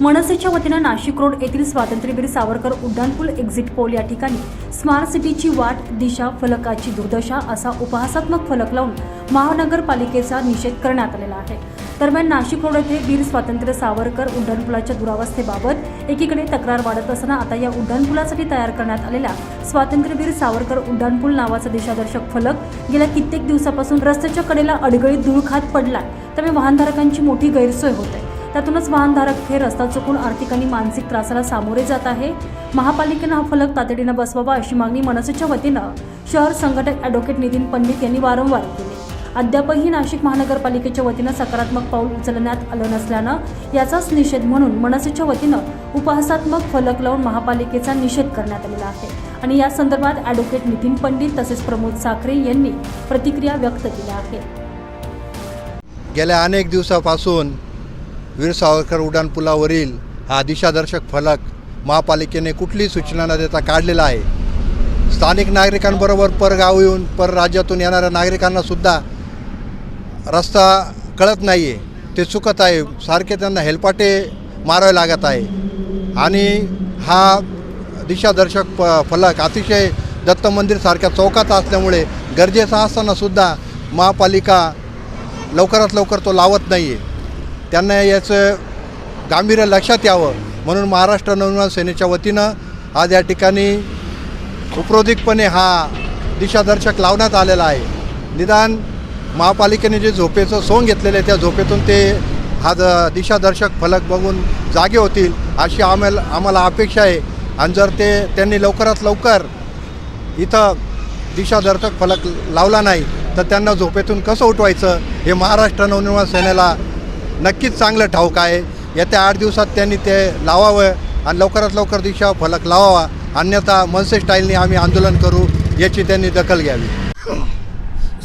मनसेच्या वतीनं नाशिक रोड येथील स्वातंत्र्यवीर सावरकर उड्डाणपूल एक्झिट पोल या ठिकाणी स्मार्ट सिटीची वाट दिशा फलकाची दुर्दशा असा उपहासात्मक फलक लावून महानगरपालिकेचा निषेध करण्यात आलेला आहे. दरम्यान नाशिक रोड येथे वीर स्वातंत्र्य सावरकर उड्डाणपुलाच्या दुरावस्थेबाबत एकीकडे तक्रार वाढत असताना आता या उड्डाणपुलासाठी तयार करण्यात आलेल्या स्वातंत्र्यवीर सावरकर उड्डाणपूल नावाचा दिशादर्शक फलक गेल्या कित्येक दिवसापासून रस्त्याच्या कडेला अडगळीत धूळ खात पडलाय. त्यामुळे वाहनधारकांची मोठी गैरसोय होते त्यातूनच वाहनधारक हे रस्ता चुकून आर्थिक आणि मानसिक त्रासाला सामोरे जात आहे. महापालिकेनं हा फलक तातडीनं बसवावा अशी मागणी मनसेच्या वतीनं शहर संघटक ॲडव्होकेट नितीन पंडित यांनी वारंवार केली. अद्यापही नाशिक महानगरपालिकेच्या वतीनं सकारात्मक पाऊल उचलण्यात आलं नसल्यानं याचाच निषेध म्हणून मनसेच्या वतीनं उपहासात्मक फलक लावून महापालिकेचा निषेध करण्यात आलेला आहे. आणि या संदर्भात ॲडव्होकेट नितीन पंडित तसेच प्रमोद साखरे यांनी प्रतिक्रिया व्यक्त केल्या आहेत. गेल्या अनेक दिवसापासून वीर सावरकर उड्डाणपुलावरील हा दिशादर्शक फलक महापालिकेने कुठलीही सूचना न देता काढलेला आहे. स्थानिक नागरिकांबरोबर परगाव येऊन परराज्यातून येणाऱ्या नागरिकांनासुद्धा रस्ता कळत नाही आहे ते चुकत आहे. सारखे त्यांना हेलपाटे मारावे लागत आहे. आणि हा दिशादर्शक प फलक अतिशय दत्त मंदिरसारख्या चौकात असल्यामुळे गरजेचा असतानासुद्धा महापालिका लवकरात लवकर तो लावत नाही आहे त्यांना याचं गांभीर्य लक्षात यावं म्हणून महाराष्ट्र नवनिर्माण सेनेच्या वतीनं आज या ठिकाणी उपरोधिकपणे हा दिशादर्शक लावण्यात आलेला आहे. निदान महापालिकेने जे झोपेचं सोंग घेतलेलं आहे त्या झोपेतून ते हा द दिशादर्शक फलक बघून जागे होतील अशी आम्हाला आम्हाला अपेक्षा आहे. आणि जर ते त्यांनी लवकरात लवकर इथं दिशादर्शक फलक लावला नाही तर त्यांना झोपेतून कसं उठवायचं हे महाराष्ट्र नवनिर्माण सेनेला नक्कीच चांगलं ठाऊक आहे. येत्या आठ दिवसात त्यांनी ते लावावं आणि लवकरात लवकर दिशा फलक लावावा. अन्यथा मनसे स्टाईलने आम्ही आंदोलन करू याची त्यांनी दखल घ्यावी.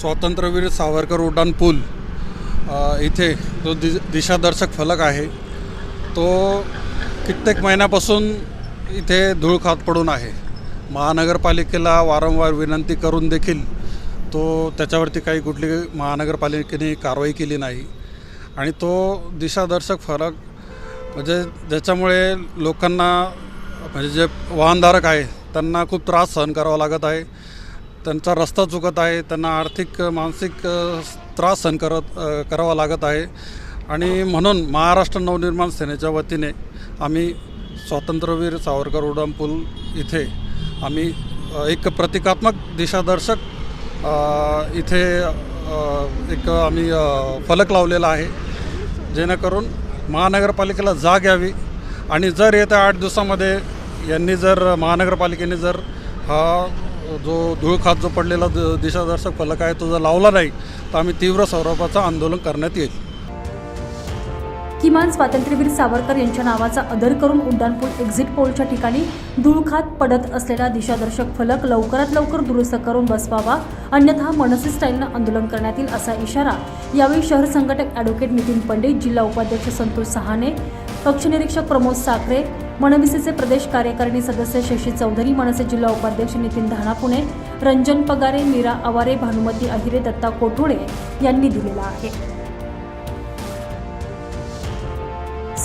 स्वातंत्र्यवीर सावरकर उड्डाण पूल इथे जो दि दिशादर्शक फलक आहे तो कित्येक महिन्यापासून इथे धूळ खात पडून आहे. महानगरपालिकेला वारंवार विनंती करून देखील तो त्याच्यावरती काही कुठली महानगरपालिकेने कारवाई केली नाही. आणि तो दिशादर्शक फलक म्हणजे ज्याच्यामुळे लोकांना म्हणजे जे वाहनधारक आहे त्यांना खूप त्रास सहन करावा लागत आहे त्यांचा रस्ता चुकत आहे त्यांना आर्थिक मानसिक त्रास सहन करत करावा लागत आहे. आणि म्हणून महाराष्ट्र नवनिर्माण सेनेच्या वतीने आम्ही स्वातंत्र्यवीर सावरकर उडमपूल इथे आम्ही एक प्रतिकात्मक दिशादर्शक इथे एक आम्ही फलक लावलेला आहे. जेणेकरून महानगरपालिकेला जाग यावी. आणि जर येत्या आठ दिवसामध्ये यांनी जर महानगरपालिकेने जर हा जो धुळखात जो पडलेला दिशादर्शक फलक आहे तो जर लावला नाही तर आम्ही तीव्र स्वरूपाचं आंदोलन करण्यात येईल. किमान स्वातंत्र्यवीर सावरकर यांच्या नावाचा आदर करून उड्डाणपूल एक्झिट पोलच्या ठिकाणी धूळखात पडत असलेला दिशादर्शक फलक लवकरात लवकर दुरुस्त करून बसवावा अन्यथा मनसे स्टाईलनं आंदोलन करण्यात येईल असा इशारा यावेळी शहर संघटक ॲडव्होकेट नितीन पंडित जिल्हा उपाध्यक्ष संतोष सहाने पक्षनिरीक्षक प्रमोद साखरे मनविसेचे प्रदेश कार्यकारिणी सदस्य शशी चौधरी मनसे जिल्हा उपाध्यक्ष नितीन धानापुणे रंजन पगारे मीरा आवारे भानुमती अहिरे दत्ता कोठोळे यांनी दिलेला आहे.